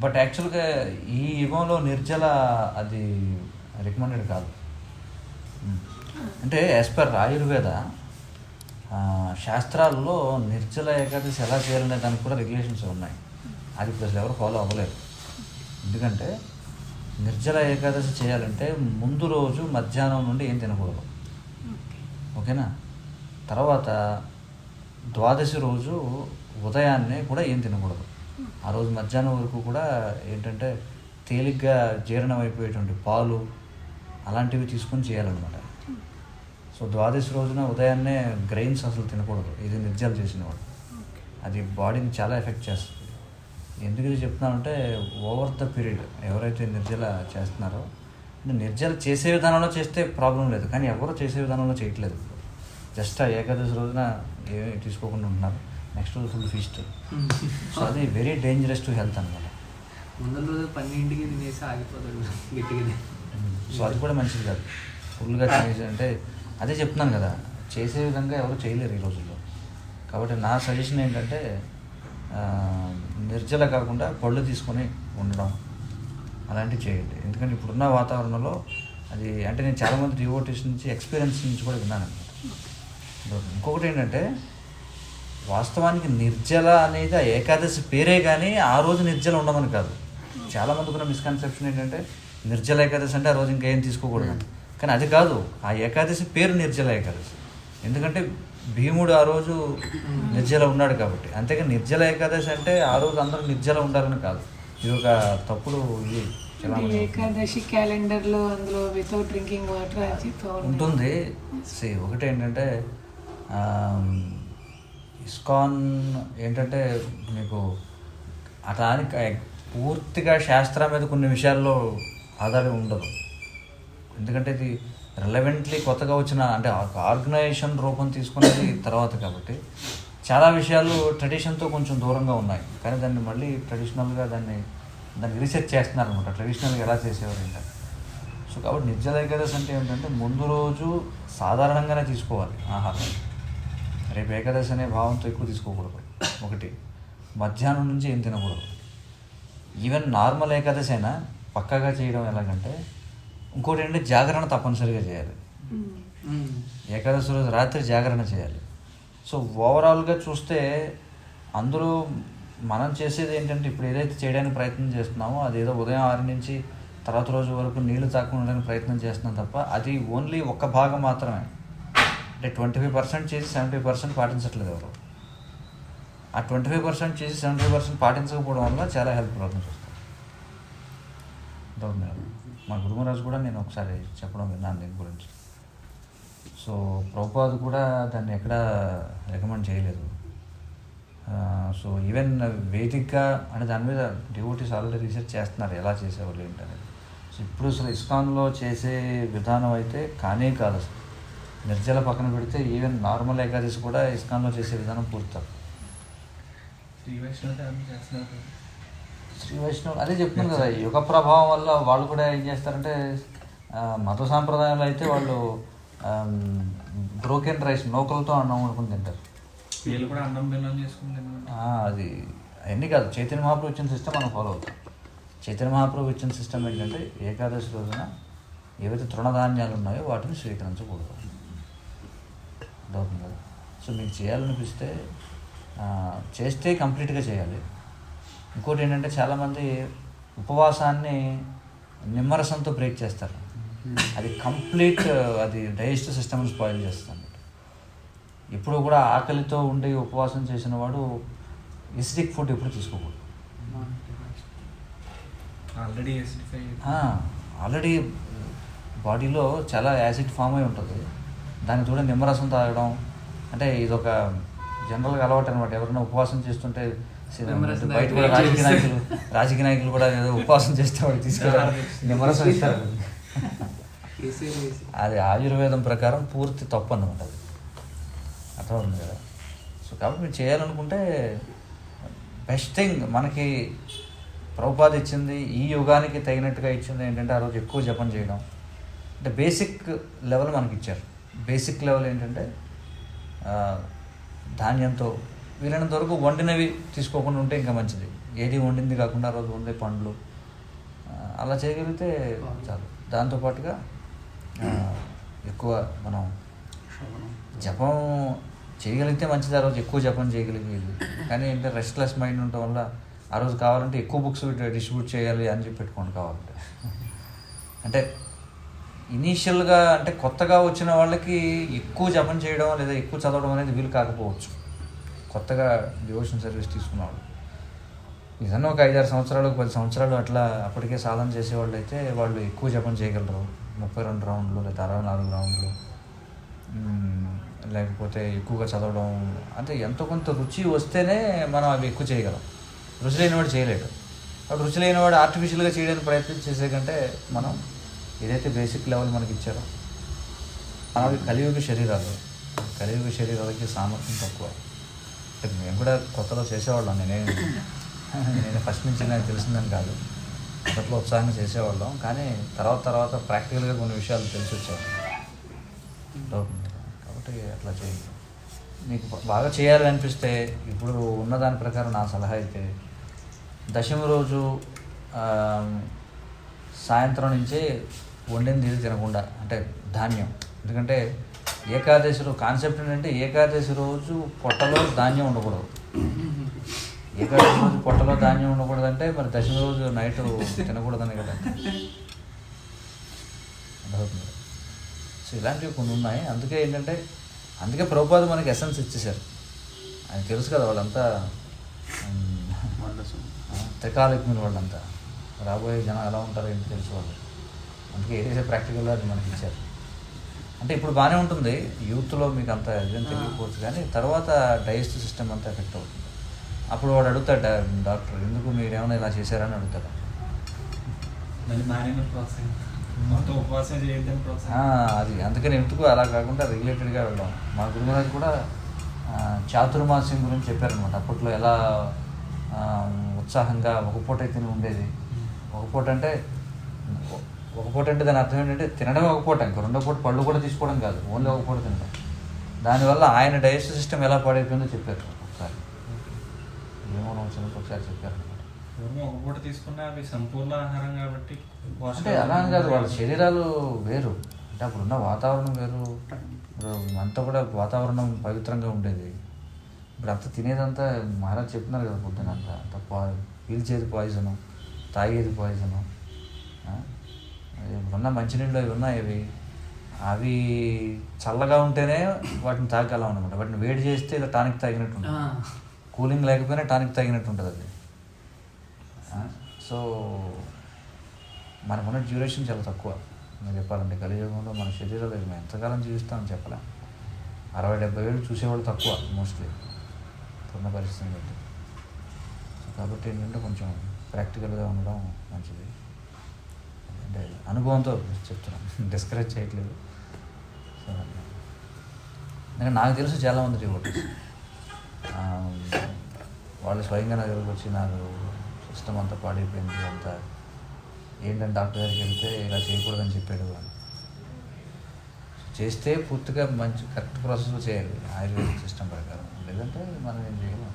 But యాక్చువల్గా ఈ యుగంలో నిర్జల అది రికమెండెడ్ కాదు. అంటే యాజ్ పర్ ఆయుర్వేద శాస్త్రాల్లో నిర్జల ఏకాదశి ఎలా చేయాలనే దానికి కూడా రెగ్యులేషన్స్ ఉన్నాయి. అది ప్రజలు ఎవరు ఫాలో అవ్వలేరు. ఎందుకంటే నిర్జల ఏకాదశి చేయాలంటే ముందు రోజు మధ్యాహ్నం నుండి ఏం తినకూడదు. ఓకేనా? తర్వాత ద్వాదశి రోజు ఉదయాన్నే కూడా ఏం తినకూడదు. ఆ రోజు మధ్యాహ్నం వరకు కూడా ఏంటంటే తేలిగ్గా జీర్ణం అయిపోయేటువంటి పాలు అలాంటివి తీసుకొని చేయాలన్నమాట. సో ద్వాదశి రోజున ఉదయాన్నే గ్రెయిన్స్ అసలు తినకూడదు. ఇది నిర్జలు చేసినవాడు. అది బాడీని చాలా ఎఫెక్ట్ చేస్తుంది. ఎందుకు ఇది చెప్తున్నానంటే ఓవర్ ద పీరియడ్ ఎవరైతే నిర్జల చేస్తున్నారో అంటే నిర్జల చేసే విధానంలో చేస్తే ప్రాబ్లం లేదు. కానీ ఎవరు చేసే విధానంలో చేయట్లేదు. జస్ట్ ఆ ఏకాదశి రోజున ఏమి తీసుకోకుండా ఉంటున్నారు. నెక్స్ట్ రోజు ఫుల్ ఫీస్ట్ సో అది వెరీ డేంజరస్ టు హెల్త్ అనమాట ముందర రోజు పన్నెండింటికి తినేసి ఆగిపోతాడు గట్టిగా సో అది కూడా మంచిది కాదు. ఫుల్గా తినేసి అంటే అదే చెప్తున్నాను కదా చేసే విధంగా ఎవరు చేయలేరు ఈ రోజుల్లో. కాబట్టి నా సజెషన్ ఏంటంటే నిర్జల కాకుండా పళ్ళు తీసుకొని ఉండడం అలాంటివి చేయండి. ఎందుకంటే ఇప్పుడున్న వాతావరణంలో అది అంటే నేను చాలామంది డివోటీస్ నుంచి ఎక్స్పీరియన్స్ నుంచి కూడా విన్నాను అనమాట ఇంకొకటి ఏంటంటే వాస్తవానికి నిర్జల అనేది ఆ ఏకాదశి పేరే కానీ ఆ రోజు నిర్జల ఉండమని కాదు. చాలా మందికి ఉన్న మిస్కన్సెప్షన్ ఏంటంటే నిర్జల ఏకాదశి అంటే ఆ రోజు ఇంకేం తీసుకోకూడదు. కానీ అది కాదు. ఆ ఏకాదశి పేరు నిర్జల ఏకాదశి. ఎందుకంటే భీముడు ఆ రోజు నిర్జల ఉన్నాడు కాబట్టి. అంతేగాని నిర్జల ఏకాదశి అంటే ఆ రోజు అందరూ నిర్జల ఉండాలని కాదు. ఇది ఒక తప్పుడు ఇది ఏకాదశి క్యాలెండర్లో అందులో వితౌట్ డ్రింకింగ్ వాటర్. ఉంటుంది. సి ఒకటి ఏంటంటే ఇస్కాన్ ఏంటంటే మీకు అటాని పూర్తిగా శాస్త్రం మీద కొన్ని విషయాల్లో ఆధారం ఉండదు. ఎందుకంటే ఇది రిలవెంట్లీ కొత్తగా వచ్చిన అంటే ఆర్గనైజేషన్ రూపం తీసుకున్నది తర్వాత కాబట్టి చాలా విషయాలు ట్రెడిషన్తో కొంచెం దూరంగా ఉన్నాయి. కానీ దాన్ని మళ్ళీ ట్రెడిషనల్గా దాన్ని దాన్ని రీసెర్చ్ చేస్తున్నారు అనమాట ట్రెడిషనల్గా ఎలా చేసేవారు ఏంటంటే సో కాబట్టి నిజ ఏకాదశి అంటే ఏంటంటే ముందు రోజు సాధారణంగానే తీసుకోవాలి ఆహారం. రేపు ఏకాదశి అనే భావంతో ఎక్కువ తీసుకోకూడదు. ఒకటి మధ్యాహ్నం నుంచి ఏం తినకూడదు. ఈవెన్ నార్మల్ ఏకాదశి అయినా పక్కాగా చేయడం ఎలాగంటే ఇంకోటి ఏంటంటే జాగరణ తప్పనిసరిగా చేయాలి. ఏకాదశి రోజు రాత్రి జాగరణ చేయాలి. సో ఓవరాల్గా చూస్తే అందులో మనం చేసేది ఏంటంటే ఇప్పుడు ఏదైతే చేయడానికి ప్రయత్నం చేస్తున్నామో అది ఏదో ఉదయం ఆరు నుంచి తర్వాత రోజు వరకు నీళ్ళు తాకుండా ప్రయత్నం చేస్తున్నాం తప్ప అది ఓన్లీ ఒక భాగం మాత్రమే. అంటే ట్వంటీ ఫైవ్ పర్సెంట్ చేసి సెవెంటీ పర్సెంట్ పాటించట్లేదు ఎవరు. ఆ ట్వంటీ ఫైవ్ పర్సెంట్ చేసి సెవెంటీ ఫైవ్ పర్సెంట్ పాటించకపోవడం వల్ల చాలా హెల్త్ ప్రాబ్లమ్స్ వస్తాయి. మా గురుమరాజు కూడా నేను ఒకసారి చెప్పడం విన్నాను దీని గురించి. సో ప్రభుపాదు కూడా దాన్ని ఎక్కడ రికమెండ్ చేయలేదు. సో ఈవెన్ వేదిక్గా అంటే దాని మీద డివోటీస్ ఆల్రెడీ రీసెర్చ్ చేస్తున్నారు ఎలా చేసేవాళ్ళు ఏంటనేది. సో ఇప్పుడు అసలు ఇస్కాన్లో చేసే విధానం అయితే కానే కాదు అసలు. నిర్జల పక్కన పెడితే ఈవెన్ నార్మల్ ఏకాదశి కూడా ఇస్కాన్లో చేసే విధానం పూర్తి. శ్రీ వైష్ణవ శ్రీ వైష్ణవ్ అదే చెప్తున్నాను కదా యుగ ప్రభావం వల్ల వాళ్ళు కూడా ఏం చేస్తారంటే మత సాంప్రదాయాలు అయితే వాళ్ళు బ్రోకెన్ రైస్ నూకలతో అన్నం వండుకుని తింటారు. వీళ్ళు కూడా అన్నం బెల్లం చేసుకుంటారు ఆ, అది అవన్నీ కాదు చైతన్య మహాప్రభు ఇచ్చిన సిస్టమ్ మనం ఫాలో అవుతాం. చైతన్య మహాప్రభు ఇచ్చిన సిస్టమ్ ఏంటంటే ఏకాదశి రోజున ఏవైతే తృణధాన్యాలు ఉన్నాయో వాటిని స్వీకరించకూడదు. అర్థమవుతుంది కదా సో మీకు చేయాలనిపిస్తే చేస్తే కంప్లీట్గా చేయాలి. ఇంకోటి ఏంటంటే చాలామంది ఉపవాసాన్ని నిమ్మరసంతో బ్రేక్ చేస్తారు. అది కంప్లీట్ అది డైజెస్టివ్ సిస్టమ్ని స్పాయిల్ చేస్తుంది. ఎప్పుడు కూడా ఆకలితో ఉండి ఉపవాసం చేసిన వాడు ఎసిడిక్ ఫుడ్ ఎప్పుడు తీసుకోకూడదు. ఆల్రెడీ ఆల్రెడీ బాడీలో చాలా యాసిడ్ ఫామ్ అయి ఉంటుంది. దానికి కూడా నిమ్మరసం తాగడం. అంటే ఇదొక జనరల్గా అలవాటు అనమాట ఎవరైనా ఉపవాసం చేస్తుంటే బయట కూడా రాజకీయ. నాయకులు రాజకీయ నాయకులు కూడా ఏదో ఉపవాసం చేస్తే వాడు తీసుకెళ్ళి నిమ్మరసం ఇస్తారు. అది ఆయుర్వేదం ప్రకారం పూర్తి తప్పు అన్నమాట అది. అర్థమవుతుంది కదా? సో కాబట్టి మీరు చేయాలనుకుంటే బెస్ట్ థింగ్ మనకి ప్రభుపాద ఇచ్చింది ఈ యుగానికి తగినట్టుగా ఇచ్చింది ఏంటంటే ఆ రోజు ఎక్కువ జపం చేయడం. అంటే బేసిక్ లెవెల్ మనకి ఇచ్చారు. బేసిక్ లెవెల్ ఏంటంటే ధాన్యంతో వీలైనంత వరకు వండినవి తీసుకోకుండా ఉంటే ఇంకా మంచిది. ఏది వండింది కాకుండా రోజు వండే పండ్లు అలా చేయగలిగితే చాలు. దాంతోపాటుగా ఎక్కువ మనం జపం చేయగలిగితే మంచిది. ఆ రోజు ఎక్కువ జపం చేయగలిగేది. కానీ ఏంటంటే రెస్ట్లెస్ మైండ్ ఉండటం వల్ల ఆ రోజు కావాలంటే ఎక్కువ బుక్స్ డిస్ట్రిబ్యూట్ చేయాలి అని చెప్పి పెట్టుకోండి కావాలంటే. అంటే ఇనీషియల్గా అంటే కొత్తగా వచ్చిన వాళ్ళకి ఎక్కువ జపం చేయడం లేదా ఎక్కువ చదవడం అనేది వీలు కాకపోవచ్చు. కొత్తగా డివోషన్ సర్వీస్ తీసుకున్నవాళ్ళు ఏదన్నా ఒక ఐదారు సంవత్సరాలు పది సంవత్సరాలు అట్లా అప్పటికే సాధన చేసేవాళ్ళు అయితే వాళ్ళు ఎక్కువ జపం చేయగలరు. ముప్పై రెండు రౌండ్లు లేదా అరవై నాలుగు రౌండ్లు. లేకపోతే ఎక్కువగా చదవడం. అంటే ఎంతో కొంత రుచి వస్తేనే మనం అవి ఎక్కువ చేయగలం. రుచి లేనివాడు చేయలేడు. అప్పుడు రుచి లేనివాడు ఆర్టిఫిషియల్గా చేయడానికి ప్రయత్నం చేసే కంటే మనం ఏదైతే బేసిక్ లెవెల్ మనకి ఇచ్చారో అవి కలియుగ శరీరాలు. కలియుగ శరీరాలకి సామర్థ్యం తక్కువ. అంటే మేము కూడా కొత్తలో చేసేవాళ్ళం నేనే నేను ఫస్ట్ నుంచి నాకు తెలిసిందని కాదు. మొదట్లో ఉత్సాహంగా చేసేవాళ్ళం కానీ తర్వాత తర్వాత ప్రాక్టికల్గా కొన్ని విషయాలు తెలిసి వచ్చాయి కాబట్టి అట్లా చేయండి. మీకు బాగా చేయాలి అనిపిస్తే ఇప్పుడు ఉన్న దాని ప్రకారం నా సలహా అయితే దశమి రోజు సాయంత్రం నుంచే వండింది ఇది తినకుండా అంటే ధాన్యం. ఎందుకంటే ఏకాదశి రోజు కాన్సెప్ట్ ఏంటంటే ఏకాదశి రోజు పొట్టలో ధాన్యం ఉండకూడదు. ఏకాదశి రోజు పొట్టలో ధాన్యం ఉండకూడదంటే మరి దశమి రోజు నైట్ తినకూడదని కదా. అర్థమవుతుంది. సో ఇలాంటివి కొన్ని ఉన్నాయి. అందుకే ఏంటంటే అందుకే ప్రభుపాద మనకి ఎసెన్స్ ఇచ్చేశారు. ఆయన తెలుసు కదా వాళ్ళంతా. త్రికాలజ్ఞులు వాళ్ళంతా. రాబోయే జనం ఎలా ఉంటారో ఏంటి తెలుసు వాళ్ళు అందుకే ఏదైతే ప్రాక్టికల్గా అది మనకి ఇచ్చారు. అంటే ఇప్పుడు బాగానే ఉంటుంది. యూత్లో మీకు అంత ఇదేం తెలియకపోవచ్చు కానీ తర్వాత డైజెస్టివ్ సిస్టమ్ అంతా ఎఫెక్ట్ అవుతుంది. అప్పుడు వాడు అడుగుతాడు డాక్టర్ ఎందుకు మీరు ఏమైనా ఇలా చేశారని అడుగుతాడు. అది అందుకని ఎందుకు అలా కాకుండా రెగ్యులేటెడ్గా వెళ్ళాం మా గురుమహారాజ్ కూడా చాతుర్మాస్యం గురించి చెప్పారనమాట అప్పట్లో ఎలా ఉత్సాహంగా ఒక పూట అయితే ఉండేది. ఒక పూట అంటే ఒక పూట అంటే దాని అర్థం ఏంటంటే తినడం ఒక పూట ఇంకా రెండో పూట పళ్ళు కూడా తీసుకోవడం కాదు ఓన్లీ ఒక పూట తినడం. దానివల్ల ఆయన డైజెస్టివ్ సిస్టమ్ ఎలా పాడైపోయిందో చెప్పారు ఒకసారి. ఏమో ఒకసారి చెప్పారు అనమాట పూర్వం ఒక పూట తీసుకున్నా అవి సంపూర్ణ ఆహారం కాబట్టి అంటే అలా కాదు వాళ్ళ శరీరాలు వేరు. అంటే అప్పుడున్న వాతావరణం వేరు. ఇప్పుడు అంతా కూడా వాతావరణం పవిత్రంగా ఉండేది. ఇప్పుడు అంతా తినేదంతా మహారాజ్ చెప్తున్నారు కదా పొద్దున అంతా. అంత పా పీల్చేది పాయిజను తాగేది పాయిజను ఇప్పుడున్న మంచినీళ్ళు అవి ఉన్నాయి అవి. అవి చల్లగా ఉంటేనే వాటిని తాగలం అనమాట వాటిని వేడి చేస్తే ఇలా టానిక్ తాగినట్టు ఉంటుంది కూలింగ్ లేకపోయినా టానిక్ తాగినట్టు ఉంటుంది అది సో మనకున్న డ్యూరేషన్ చాలా తక్కువ. నేను చెప్పాలంటే కలియుగంలో మన శరీరాలు మేము ఎంతకాలం జీవిస్తామని చెప్పలేం. అరవై డెబ్బై ఏళ్ళు చూసేవాళ్ళు తక్కువ మోస్ట్లీ ఇప్పుడున్న పరిస్థితిని బట్టి సో కాబట్టి ఏంటంటే కొంచెం ప్రాక్టికల్గా ఉండడం మంచిది. అంటే అనుభవంతో చెప్తున్నాను. డిస్కరేజ్ చేయట్లేదు. సో ఎందుకంటే నాకు తెలుసు చాలామంది డివోటీస్ వాళ్ళు స్వయంగా నా దగ్గరకు వచ్చి నాకు సిస్టమ్ అంతా పాడైపోయింది అంతా ఏంటంటే డాక్టర్ దగ్గరికి వెళ్తే ఇలా చేయకూడదని చెప్పాడు అని. చేస్తే పూర్తిగా మంచి కరెక్ట్ ప్రాసెస్లో చేయాలి ఆయుర్వేదిక్ సిస్టమ్ ప్రకారం. లేదంటే మనం ఏం చేయలేము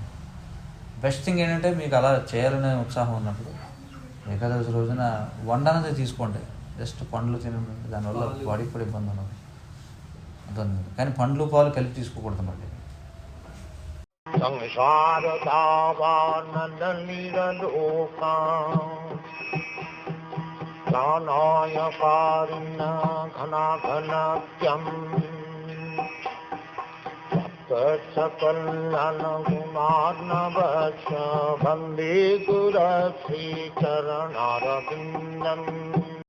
బెస్ట్ థింగ్ ఏంటంటే మీకు అలా చేయాలనే ఉత్సాహం ఉన్నప్పుడు ఏకాదశి రోజున వండ అనేది తీసుకోండి. జస్ట్ పండ్లు తినండి దానివల్ల బాడీకి కూడా ఇబ్బంది ఉన్నది అంతే కానీ పండ్లు పాలు కలిపి తీసుకోకూడదు మళ్ళీ సంసార ప్రాణాయ ఘన ఘనత్యం सकल न कुमार्नवश बन्दिगुरथी चरणम्